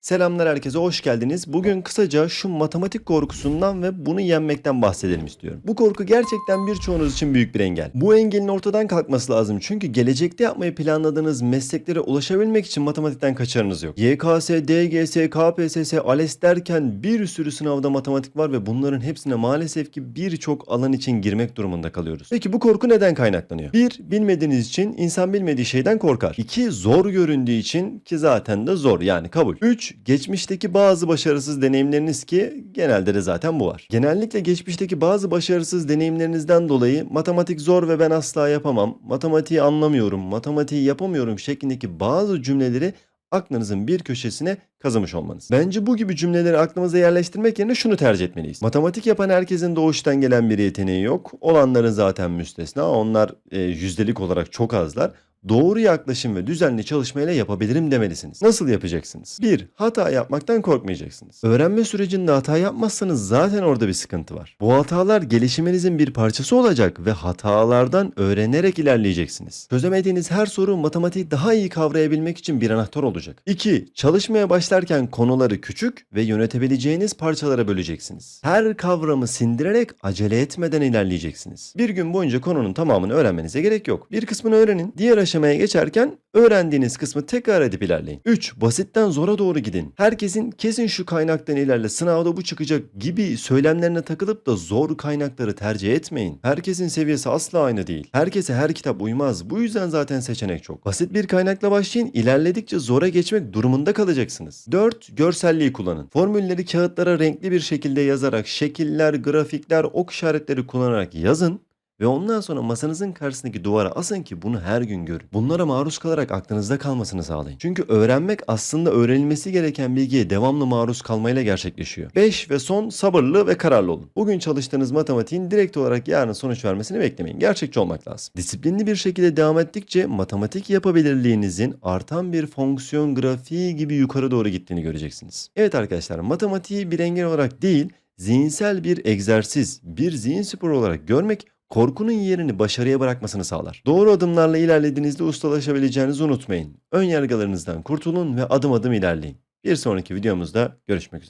Selamlar herkese hoş geldiniz. Bugün kısaca şu matematik korkusundan ve bunu yenmekten bahsedelim istiyorum. Bu korku gerçekten birçoğunuz için büyük bir engel. Bu engelin ortadan kalkması lazım çünkü gelecekte yapmayı planladığınız mesleklere ulaşabilmek için matematikten kaçarınız yok. YKS, DGS, KPSS, ALES derken bir sürü sınavda matematik var ve bunların hepsine maalesef ki birçok alan için girmek durumunda kalıyoruz. Peki bu korku neden kaynaklanıyor? Bir, bilmediğiniz için insan bilmediği şeyden korkar. İki, zor göründüğü için ki zaten de zor yani kabul. Üç, geçmişteki bazı başarısız deneyimleriniz ki genelde de zaten bu var. Genellikle geçmişteki bazı başarısız deneyimlerinizden dolayı matematik zor ve ben asla yapamam, matematiği anlamıyorum, matematiği yapamıyorum şeklindeki bazı cümleleri aklınızın bir köşesine kazımış olmanız. Bence bu gibi cümleleri aklımıza yerleştirmek yerine şunu tercih etmeliyiz. Matematik yapan herkesin doğuştan gelen bir yeteneği yok. Olanların zaten müstesna. Onlar e, yüzdelik olarak çok azlar. Doğru yaklaşım ve düzenli çalışmayla yapabilirim demelisiniz. Nasıl yapacaksınız? 1. Hata yapmaktan korkmayacaksınız. Öğrenme sürecinde hata yapmazsanız zaten orada bir sıkıntı var. Bu hatalar gelişiminizin bir parçası olacak ve hatalardan öğrenerek ilerleyeceksiniz. Çözemediğiniz her soru matematiği daha iyi kavrayabilmek için bir anahtar olacak. 2. Çalışmaya başlarken konuları küçük ve yönetebileceğiniz parçalara böleceksiniz. Her kavramı sindirerek acele etmeden ilerleyeceksiniz. Bir gün boyunca konunun tamamını öğrenmenize gerek yok. Bir kısmını öğrenin. Diğer aşamaya geçerken öğrendiğiniz kısmı tekrar edip ilerleyin. 3. Basitten zora doğru gidin. Herkesin kesin şu kaynaktan ilerle sınavda bu çıkacak gibi söylemlerine takılıp da zor kaynakları tercih etmeyin. Herkesin seviyesi asla aynı değil. Herkese her kitap uymaz. Bu yüzden zaten seçenek çok. Basit bir kaynakla başlayın. İlerledikçe zora geçmek durumunda kalacaksınız. 4. Görselliği kullanın. Formülleri kağıtlara renkli bir şekilde yazarak şekiller, grafikler, ok işaretleri kullanarak yazın ve ondan sonra masanızın karşısındaki duvara asın ki bunu her gün görün. Bunlara maruz kalarak aklınızda kalmasını sağlayın. Çünkü öğrenmek aslında öğrenilmesi gereken bilgiye devamlı maruz kalmayla gerçekleşiyor. 5 ve son sabırlı ve kararlı olun. Bugün çalıştığınız matematiğin direkt olarak yarın sonuç vermesini beklemeyin. Gerçekçi olmak lazım. Disiplinli bir şekilde devam ettikçe matematik yapabilirliğinizin artan bir fonksiyon grafiği gibi yukarı doğru gittiğini göreceksiniz. Evet arkadaşlar matematiği bir engel olarak değil zihinsel bir egzersiz, bir zihin sporu olarak görmek korkunun yerini başarıya bırakmasını sağlar. Doğru adımlarla ilerlediğinizde ustalaşabileceğinizi unutmayın. Ön yargılarınızdan kurtulun ve adım adım ilerleyin. Bir sonraki videomuzda görüşmek üzere.